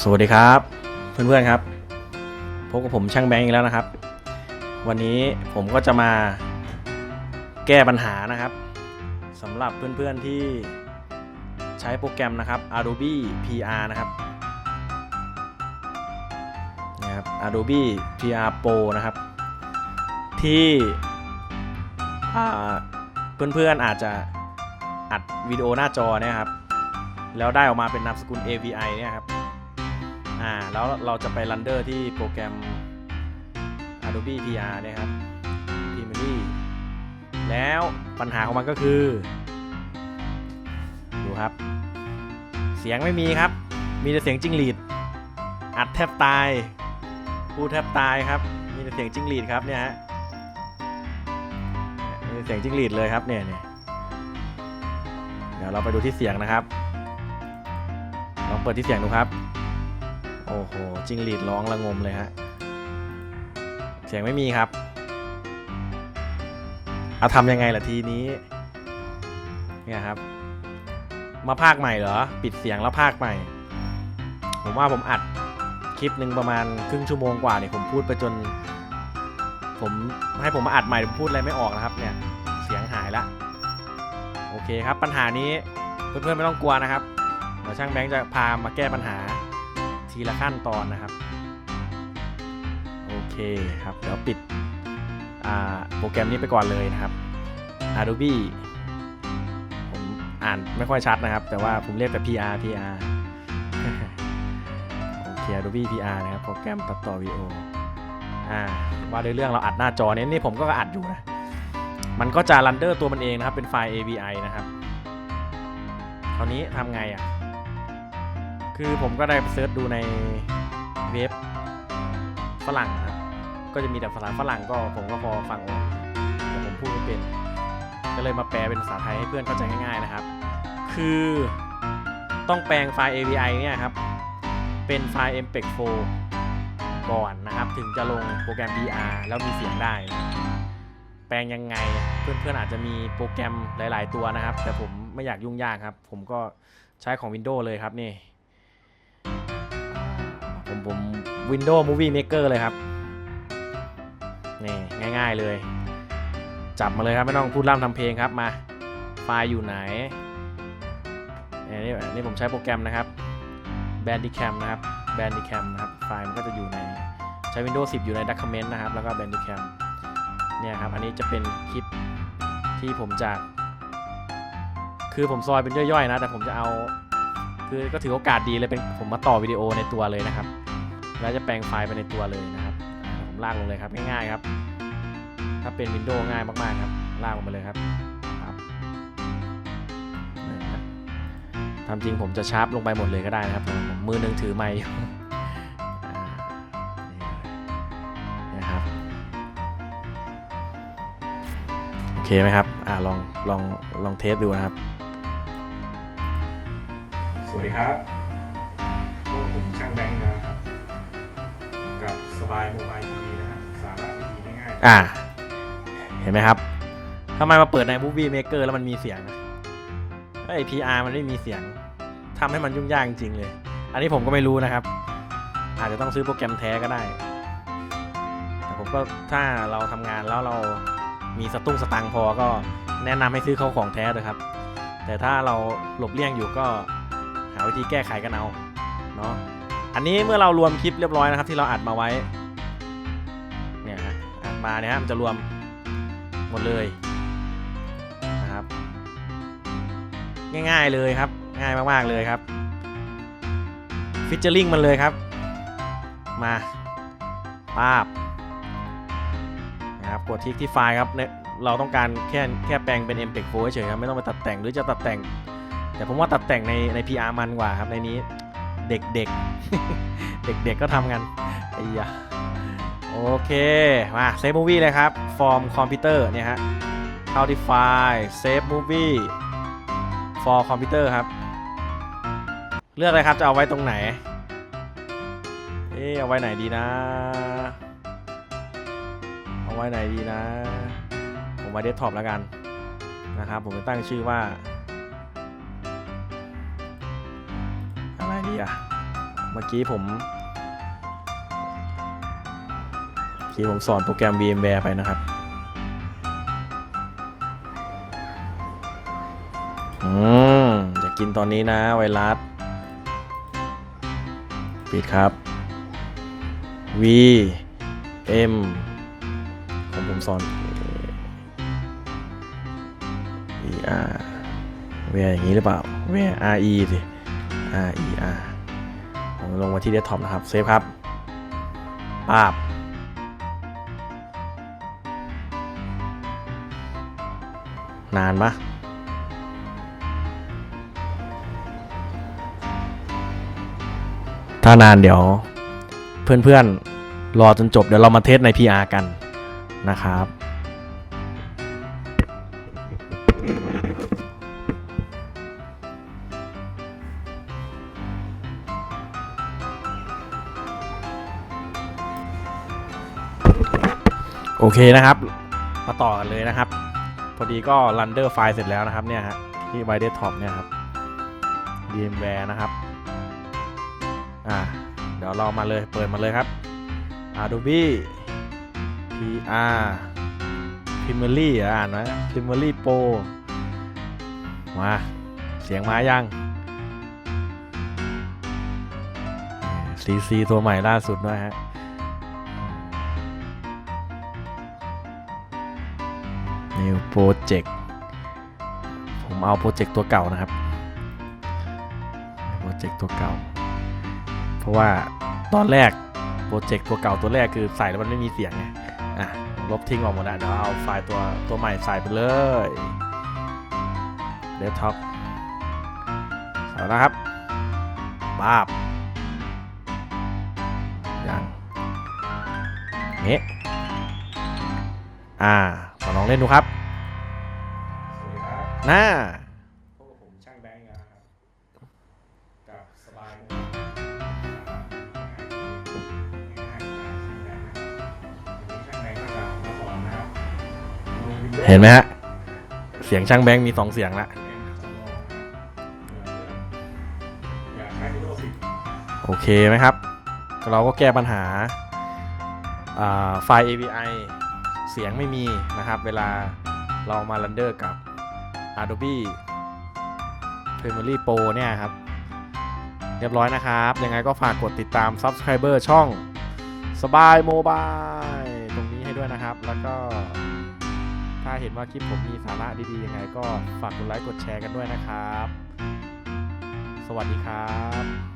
สวัสดีครับ เพื่อนๆครับพบกับผมช่างแบงค์อีกแล้วนะครับ วันนี้ผมก็จะมาแก้ปัญหานะครับสำหรับเพื่อนๆที่ใช้โปรแกรมนะครับ Adobe PR นะครับนะครับ Adobe PR Pro นะครับ ที่เพื่อนๆอาจจะอัดวิดีโอหน้าจอเนี่ยครับแล้วได้ออกมาเป็นนามสกุล AVI เนี่ยครับ อ่าแล้วเราจะไปรันเดอร์ที่โปรแกรม Adobe PR นี่ยครับ Primary แล้วปัญหาของมันก็คือ ดูครับ เสียงไม่มีครับ มีแต่เสียงจิ้งหรีด อัดแทบตายพูดแทบตายครับ มีแต่เสียงจิ้งหรีดครับเนี่ยฮะมีเสียงจิ้งหรีดเลยครับเนี่ยเนี่ยเดี๋ยวเราไปดูที่เสียงนะครับ ลองเปิดที่เสียงดูครับ โอ้โหจิงหรีดร้องระงมเลยฮะ เสียงไม่มีครับ เอาทำยังไงล่ะทีนี้ เนี่ยครับ มาภาคใหม่เหรอ ปิดเสียงแล้วภาคใหม่ ผมว่าผมอัดคลิปหนึ่งประมาณครึ่งชั่วโมงกว่าเนี่ยผมพูดไปจน ผมให้ผมมาอัดใหม่ผมพูดอะไรไม่ออกนะครับ เนี่ย เสียงหายละ โอเคครับปัญหานี้เพื่อนๆไม่ต้องกลัวนะครับเดี๋ยวช่างแบงค์จะพามาแก้ปัญหา ทีละขั้นตอนนะครับ โอเคครับ เดี๋ยวปิดโปรแกรมนี้ไปก่อนเลยนะครับ Adobe ผมอ่านไม่ค่อยชัดนะครับ แต่ว่าผมเรียกแต่ PR PR โอเค Adobe PR นะครับโปรแกรมตัดต่อวิดีโออ่าว่าด้วยเรื่องเราอัดหน้าจอเนี่ยนี่ผมก็อัดอยู่นะ มันก็จะรันเดอร์ตัวมันเองนะครับเป็นไฟล์ AVI นะครับคราวนี้ทำไงอะ คือผมก็ได้ไปเซิร์ชดูในเว็บฝรั่งนะก็จะมีแต่ภาษาฝรั่งก็ผมก็พอฟังออกแต่ผมพูดไม่เป็น ก็เลยมาแปลเป็นภาษาไทยให้เพื่อนเข้าใจง่ายๆนะครับ คือต้องแปลงไฟล์ AVI เนี่ยครับ เป็นไฟล์ MPEG 4ก่อนนะครับ ถึงจะลงโปรแกรม VR แล้วมีเสียงได้แปลงยังไง เพื่อนๆอาจจะมีโปรแกรมหลาย ๆ ตัวนะครับ แต่ผมไม่อยากยุ่งยากครับ ผมก็ใช้ของ Windows เลยครับนี่ Windows Movie Maker เลยครับนี่ง่ายๆเลย จับมาเลยครับไม่ต้องพูดร่ำทำเพลงครับมา ไฟล์อยู่ไหนนนี้อันนี่ผมใช้โปรแกรมนะครับ Bandicam นะครับ Bandicam นะครับ ไฟล์มันก็จะอยู่ในใช้ Windows 10 อยู่ใน Document นะครับ แล้วก็ Bandicam เนี่ยครับ อันนี้จะเป็นคลิปที่ผมจะ คือผมซอยเป็นย่อยๆนะ แต่ผมจะเอา คือก็ถือโอกาสดีเลยเป็นผมมาต่อวิดีโอในตัวเลยนะครับ แล้วจะแปลงไฟล์ไปในตัวเลยนะครับผมลากลงเลยครับง่ายๆครับ ถ้าเป็น Windows ง่ายมากๆครับลากลงมาเลยครับครับทำจริงผมจะชาร์ปลงไปหมดเลยก็ได้นะครับผมมือหนึงถือไมค์อยู่อ่านี่เลยนะครับโอเคไหมครับอ่าลองลองลองเทสดูนะครับ สวัสดีครับ กับสบายโมบายทีวีนะครับสาระดีๆง่ายอ่า เห็นไหมครับทำไมมาเปิดใน Movie Maker แล้วมันมีเสียงอะไอ้ PR มันไม่มีเสียงทำให้มันยุ่งยากจริงๆเลย อันนี้ผมก็ไม่รู้นะครับ อาจจะต้องซื้อโปรแกรมแท้ก็ได้ แต่ผมก็ถ้าเราทำงานแล้วเรามีสตุ้งสตังพอก็แนะนำให้ซื้อเข้าของแท้เลยครับ แต่ถ้าเราหลบเลี่ยงอยู่ก็หาวิธีแก้ไขกันเอาเนาะ อันนี้เมื่อเรารวมคลิปเรียบร้อยนะครับที่เราอัดมาไว้ เนี่ยฮะอัดมาเนี่ยฮะมันจะรวมหมดเลยนะครับ ง่ายๆเลยครับ ง่ายมากๆเลยครับฟิชเจอร์ลิงมันเลยครับ มาปาบนะครับกดที่ที่ไฟล์ครับเนี่ยเราต้องการแค่แค่แปลงเป็น MPEG 4เฉยครับไม่ต้องไปตัดแต่งหรือจะตัดแต่ง แต่ผมว่าตัดแต่งในใน PR มันกว่าครับในนี้ เด็กๆ เด็กๆก็ทำกันไอ้ยะโอเค มาเซฟมูวี่เลยครับ ฟอร์มคอมพิวเตอร์เนี่ยฮะเข้าที่ไฟล์เซฟมูวี่ for คอมพิวเตอร์ครับ เลือกเลยครับจะเอาไว้ตรงไหน เอ๊ะเอาไว้ไหนดีนะ เอาไว้ไหนดีนะ ผมไว้เดสก์ท็อปแล้วกันนะครับ ผมจะตั้งชื่อว่า อะไรดีอะเมื่อกี้ผมเมื่อกี้ผมสอนโปรแกรม VMware ไปนะครับ อืมอย่ากินตอนนี้นะไวรัส ปิดครับ V M ของผมสอน E R เวร์อย่างนี้หรือเปล่าเวร์ R E สิ R E R ผมลงมาที่เดสก์ท็อปนะครับ เซฟครับปาบนานปะถ้านานเดี๋ยว เพื่อนๆ รอจนจบเดี๋ยวเรามาเทสใน PR กันนะครับ โอเคนะครับ มาต่อกันเลยนะครับ พอดีก็รันเดอร์ไฟล์เสร็จแล้วนะครับเนี่ยฮะที่ไวเดสท็อปเนี่ยครับ VMware นะครับ อ่า เดี๋ยวเรามาเลยเปิดมาเลยครับ Adobe PR Primary อ่อ่านนะ Primary Pro มา เสียงมายัง CC ตัวใหม่ล่าสุดด้วยฮะ New Project ผมเอาโปรเจกต์ตัวเก่านะครับโปรเจกต์ตัวเก่า เพราะว่าตอนแรกโปรเจกต์ตัวเก่าตัวแรกคือใส่แล้วมันไม่มีเสียงไงอะลบทิ้งออกหมดแล้วเดี๋ยวเอาไฟล์ตัวตัวใหม่ใส่ไปเลยเดสก์ท็อปใส่แล้วนะครับปาบยังนี้อ่า มาลองเล่นดูครับสวัสดีครับหน้าพวกบผมช่างแบงค์นะครับกับสบายโมบายง่ายๆช่างแบงค์นะครับวันนี้ช่างแบงค์ก็จะมาสอนนะครับลง Windows เห็นไหมฮะ เสียงช่างแบงค์มีสองเสียงละอยากใช้ Windows 10โอเคไหมครับ เราก็แก้ปัญหาอ่าไฟล์ API เสียงไม่มีนะครับ เวลาเรามารันเดอร์กับ Adobe Premiere Pro เนี่ยครับ เรียบร้อยนะครับ ยังไงก็ฝากกดติดตาม Subscriber ช่องสบายโมบายตรงนี้ให้ด้วยนะครับ แล้วก็ถ้าเห็นว่าคลิปผมมีสาระดีๆยังไงก็ฝากกดไลค์กดแชร์กันด้วยนะครับ สวัสดีครับ